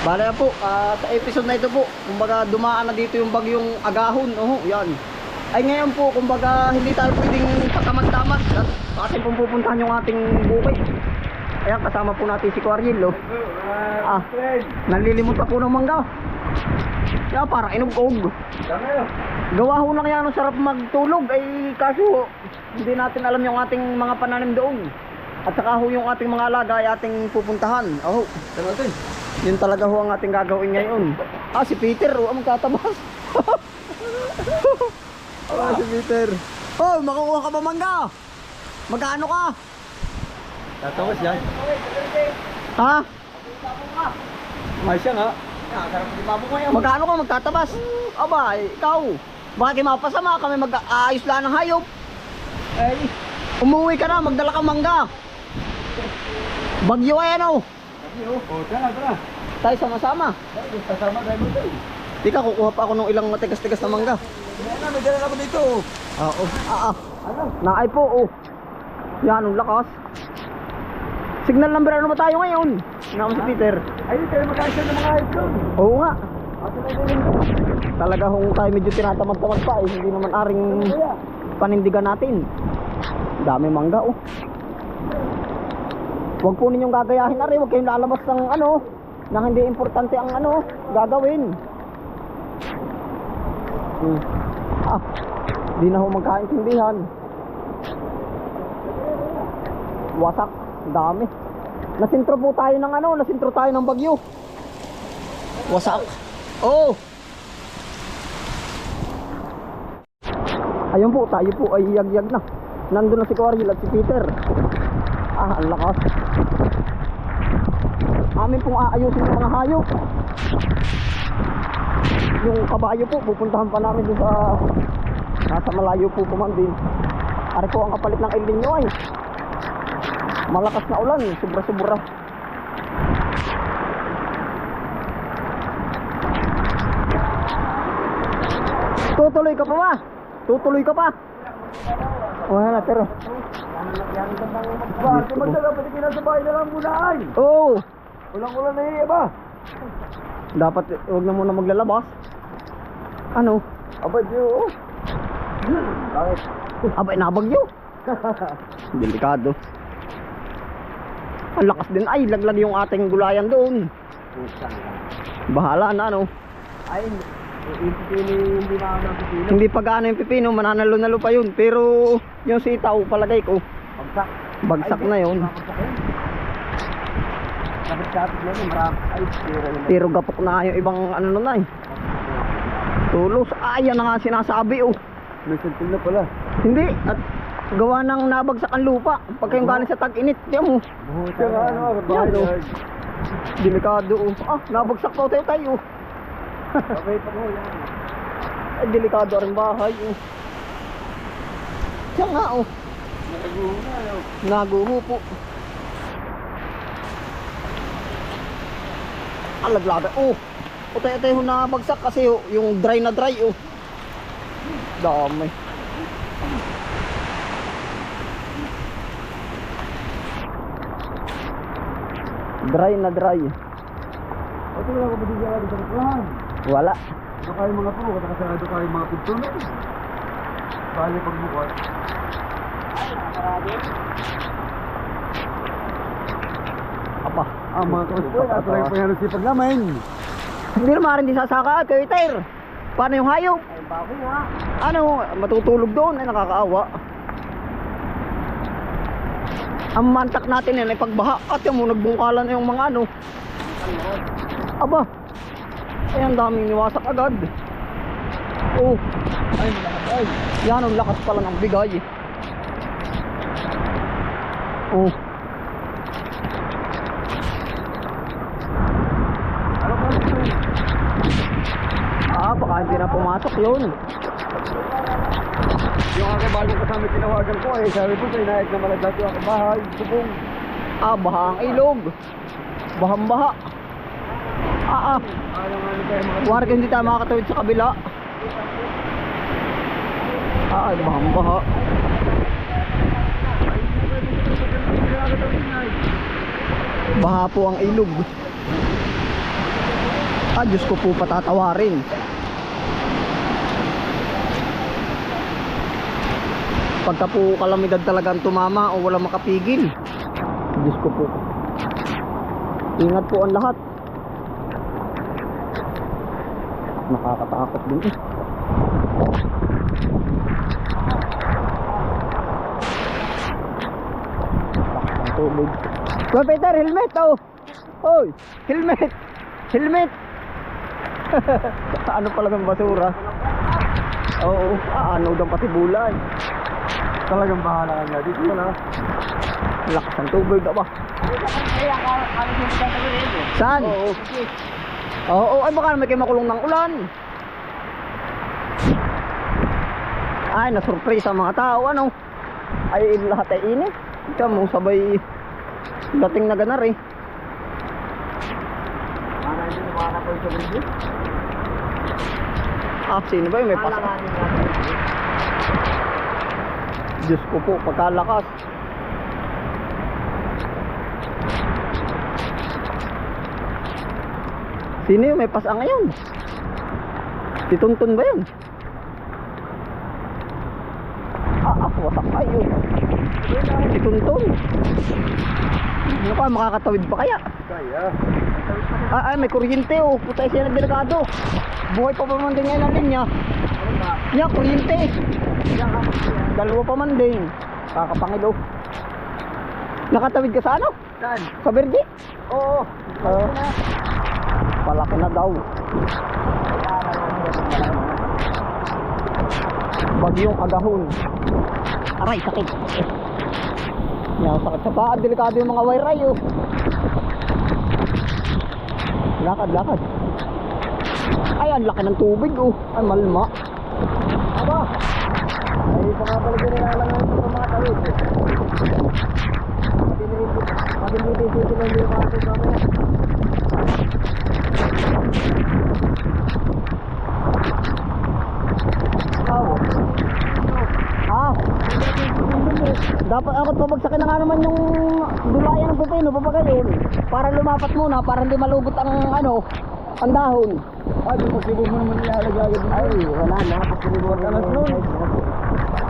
Bale na po, ah, sa episode na ito po, kumbaga dumaan na dito yung bagyong agahon. Oh, yan. Ay ngayon po, kumbaga hindi tayo pwedeng patamad-tamad at atin pong pupuntahan yung ating bukid. Ayan, kasama po natin si Quaril, oh. Ah, nalilimot po ng mangga. Yeah, parang inugog. Gawa ho na kaya ng sarap magtulog ay kaso hindi natin alam yung ating mga pananim doon. At saka ho yung ating mga alaga ay ating pupuntahan. Oh, Natin. yun talaga ho ang ating gagawin ngayon. Ah, si Peter, oh, ang tatabas. ah, si Peter. Oh, makukuha ka ba mangga? Magkano ka? Tatawas yan. Ha? May siya nga. Magkano ka magtatabas? Aba, eh, ikaw. Bakit mapasama kami mag-aayos lang ng hayop? Ay. Umuwi ka na, magdala ka mangga. Bagyo ay ano? Oh, tara, tara. Tayo sama-sama. Tayo mo tayo. Di ka, kukuha pa ako ng ilang matigas-tigas na mangga. Yan na, may dala ako dito. Ah, oh. Ah, ah. Ano? Naay po, oh. Yan, ang lakas. Signal number ano ba tayo ngayon? Naman si Peter. Ayun, tayo magkaisa ng mga ito. Oo nga. Talaga kung tayo medyo tinatamad-tamad pa, eh, hindi naman aring panindigan natin. Dami mangga, oh. Huwag po ninyong gagayahin na rin. Huwag kayong lalabas ng ano, na hindi importante ang ano, gagawin. Hmm. Ah, di na ho magkaintindihan. Wasak, dami. Nasintro po tayo ng ano, nasintro tayo ng bagyo. Wasak. Oh! Ayun po, tayo po ay yag-yag na. Nandun na si Quaril at si Peter. Ah, ang lakas. Amin pong aayusin yung mga hayop. Yung kabayo po, pupuntahan pa namin dun sa nasa malayo po po din. Ari po ang kapalit ng El Nino ay. Malakas na ulan, sobra-sobra. Tutuloy ka pa ba? Tutuloy ka pa? Wala na, pero. Ba, tumagdala, pati kinasa bahay na lang muna ay. Oo. Walang ulan na iya ba? Dapat huwag na muna maglalabas. Ano? Abad yun. Bakit? Abay, nabagyo. Delikado. Ang lakas din. Ay, laglag yung ating gulayan doon. Bahala na, ano. Ay, hindi na ako. Hindi pa gaano yung pipino, mananalo-nalo pa yun. Pero yung sitaw, palagay ko, Bagsak na yun. Kapit-kapit na yun. Ay, tira. Pero gapok na yung ibang ano nun na eh. Tulos. Ay, yan na nga sinasabi oh. May sentil na pala. Hindi. At gawa ng nabagsak ang lupa. Pagka yung galing sa tag-init. Yan mo. Kaya nga, ano, Yan, oh. Delikado oh. Ah, nabagsak pa tayo tayo. Okay pa mo, yan. Ay, delikado rin bahay oh. Siya nga oh. Nakaguho na. Naguho po. Alaglaga. Oh. Utay-utay ho na bagsak kasi oh, yung dry na dry oh. Dami. Dry na dry. Ito wala ko ba di dyan sa kukuhan? Wala. Ito kayo mga po, katakasarado kayo mga pintunan. Bali pagbukas. Apa. Ah, mga kauspoy, lang po yan ang sipag namin. Hindi naman rin sasaka kay Tair. Paano yung hayop? Ay. Ano, matutulog doon ay nakakaawa. Ang mantak natin yan ay pagbaha at yung nagbungkalan na yung mga ano. Aba. Ay, ang daming niwasak agad. Oh, Ay, ay. yan ang lakas pala ng bigay. Oh, Ano ah, baka hindi na pumasok yun. Yung aking bagong kasama tinawagan ko eh, sabi ko sa inayat na malaglat yung aking bahay, subong. Ah, baha ang ilog. Bahang baha. Ah, ah. Mga Huwag hindi tayo makakatawid sa kabila. Ah, bahang baha. Baha po ang ilog. Ah, Diyos ko po patatawarin. Pagka po kalamidad talaga ang tumama o wala makapigil. Diyos ko po. Ingat po ang lahat. Nakakatakot din eh. Tubig. Kuya Peter, helmet oh! Hoy! Helmet! Helmet! ano pala ng basura? Oo, ah, ano daw pati bulay. Talagang bahala ka nga. Dito na. Lakas ng tubig aba. Saan? Oo. Oo, ay baka naman kayo makulong ng ulan. Ay, na-surprise ang mga tao, ano? Ay, lahat ay init. Ikaw mo, sabay dating na ganar eh. Ah, sino ba yun? May pas... Diyos ko po, pagkalakas. Sino yun? May pasa ngayon. Si Tuntun ba yun? Ah, ah, wasak kayo. Tuntun. Ano pa, makakatawid pa kaya? Kaya. Ah, ay, may kuryente oh. Puta siya ng delikado. Buhay pa pa man din ngayon ang linya. Nya, kuryente. Dalawa pa man din. Kakapangilo. Nakatawid ka sa ano? Saan? Sa Berdi? Oo. Oo. Palaki na daw. Bagyong agahon. Aray, sakit. Yan, sakit sa paa. Delikado yung mga wayray oh. Lakad, lakad. Ay, laki ng tubig oh. Ay, malma. Aba. Ay, mga talaga nilalangan sa mga tawid. Madilitin lang yung mga sa mga. Oh. Dapat ako pabagsakin na nga naman yung dulayan ng pepino papagayon para lumapat muna para hindi malugot ang ano ang dahon. Ay, di pasibo mo naman ilalagay agad. Ay, wala na. Pasibo ka na nun.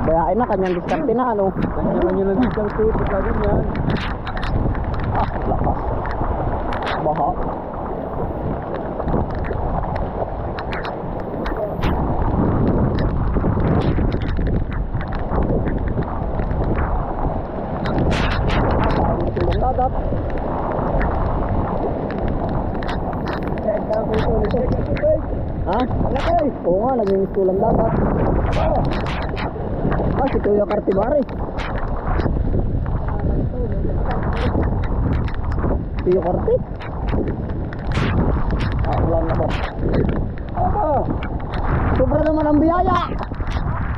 Bayain na kanyang diskarte na ano. Tutok na ganyan. Ah, lakas. Baha. Tulong dagat. Ha? Lakay. Oo nga, naging tulang dagat. Ah, si Kuya Cartibare. Tiyo Karte. Ah, wala na ba? Ah, sobra naman ang biyaya.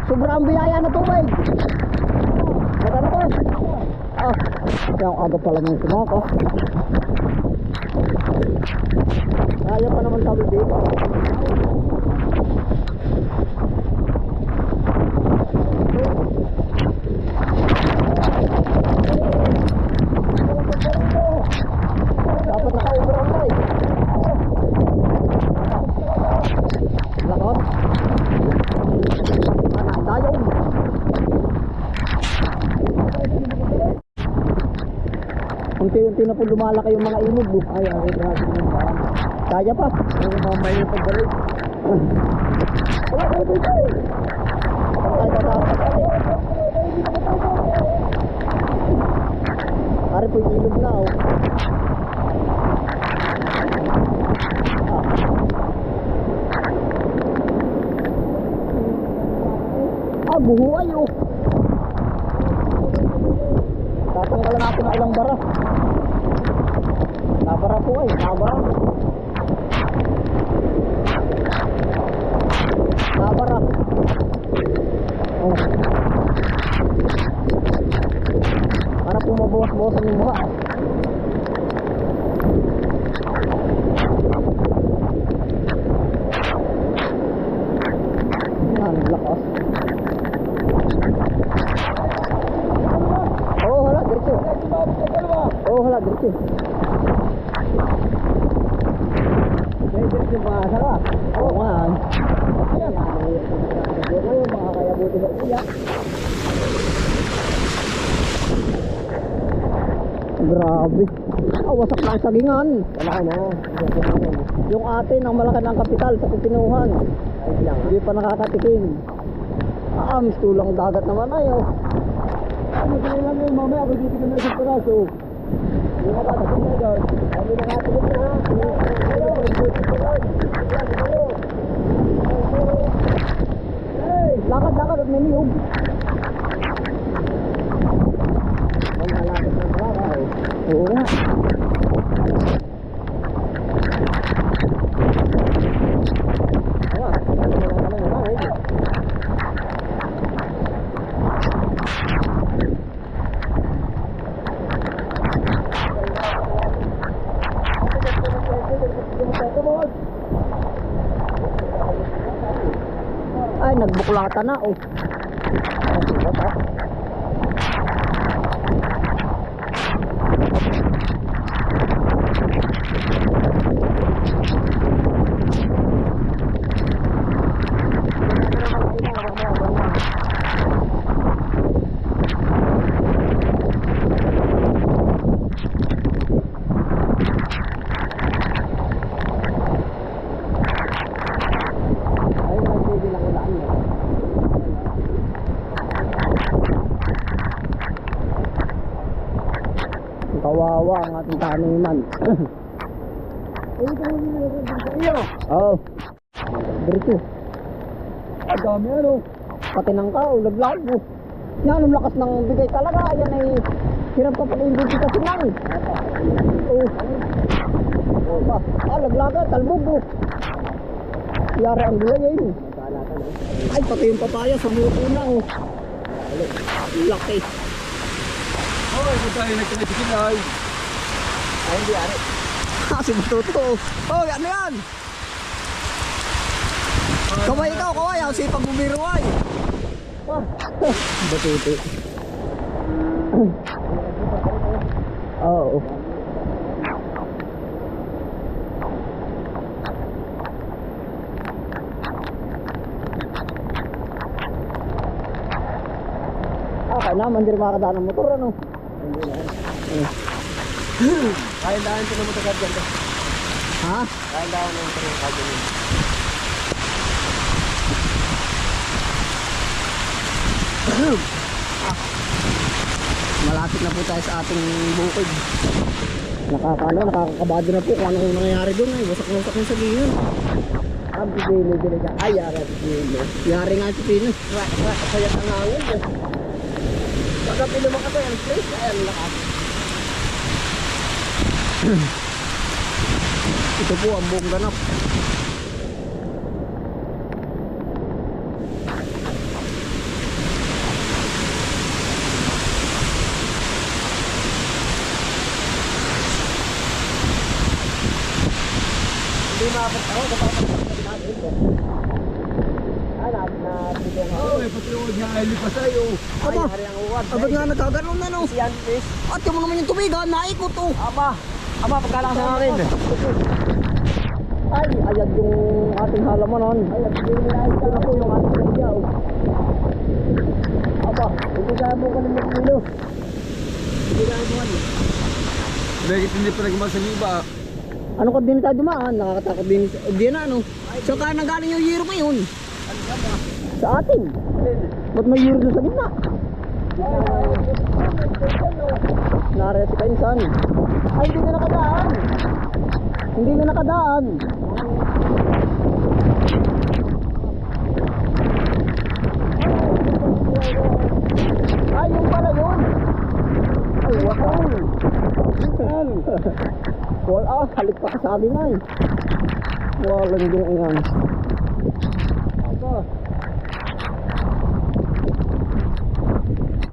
Sobra ang biyaya na tubig. Magano ko? Ah, kaya ang aga pala ng sumaka. Kaya pa naman sabi dito. Unti-unti na po lumalaki yung mga ilog. oh. Ay, ay, ba? Kaya pa. Yung mamay yung pagbalik. Wala kayo dito. Ay, tatapos. Ari po yung ilog na oh. Ah, buhuay oh. Tatanggalan natin ng ilang bara. Nabara po ay, nabara. Nabara. Oh. Para po mabawas-bawasan yung buha. Yan, lakas. Oh, hala, diretso. Oh, hala, diretso. Grabe. Ah, wasak na ang sagingan. Wala na. Yung ate ng malaki ng kapital sa lang. Hindi pa nakakatikim. Ah, miss tulang dagat naman ay oh. Ano ka lang ngayon, mamaya ako dito na isang peraso. Hindi ka tatakin na doon. Kami na. Hello, Hey, lakad-lakad at may niyog. Ang malapit ng baka eh. Oo nga. Awa, ano na lang kami na eh. Ay, nagbuklata na oh. Ay, nagpili lang ulaan mo. Kawawa ang mo sa iyo. oh. Diretso. Ang dami ano. Pati ng kao, laglag mo. Yan, ang lakas ng bigay talaga. Yan ay hirap ka pala yung kasi lang. Oh. Oh, ba? Ah, laglaga, talbog oh. Yara ang gulay. Magkalatan eh. Ay, pati yung papaya sa muto na oh. Laki. Oh, ito tayo nagkakitikin ay. Ay, hindi ari. Kasi matuto. Oh, ano yan? Kaway ikaw, kaway. Ang sipag bumiro ay. Batuto. Oo. Ah, kaya naman, rin makakadaan ng motor, ano? Kaya daan ko na matagal dyan. Ha? Kaya daan na matagal dyan. Malapit na po tayo sa ating bukid. Nakakaano, nakakakabado na po kung ano yung nangyayari doon. Ay, wasak-wasak yung sabihin. Ang bibili dyan. Ay, ara bibili. Yari nga si Pino. Kaya tangangin. Pagka pinumak ako yung place, ay ang lakas. Ito po ang buong ganap. Hindi ako, kapapag natin. Ah, na, na, bigyan ako. Pati yung niya ay lipas sa'yo. Ay, Aba. Abad nga nagkaganon na no. Yan, please. At yung mo naman yung tubigan, naikot oh. Aba, aba, pagkalakas na natin. Ay, ayad yung ating halamanan. Ay, ang bibili na ay Ito na po yung ating kanya oh. Aba, mo kalimut nilo. Hindi kaya mo ano. Bakit hindi pa nagmasang iba? Ano ka din tayo dumaan? Nakakatakot din. Di na ano. So kaya nanggaling yung yero ngayon? Sa atin. Ba't may yero doon sa gitna? Nare si Kainsan. Ay, hindi na nakadaan. Hindi na nakadaan. Ay, yung pala yun. Ay, wakal. Wal ah, halik pa sa amin ay. Walang yan. Aba,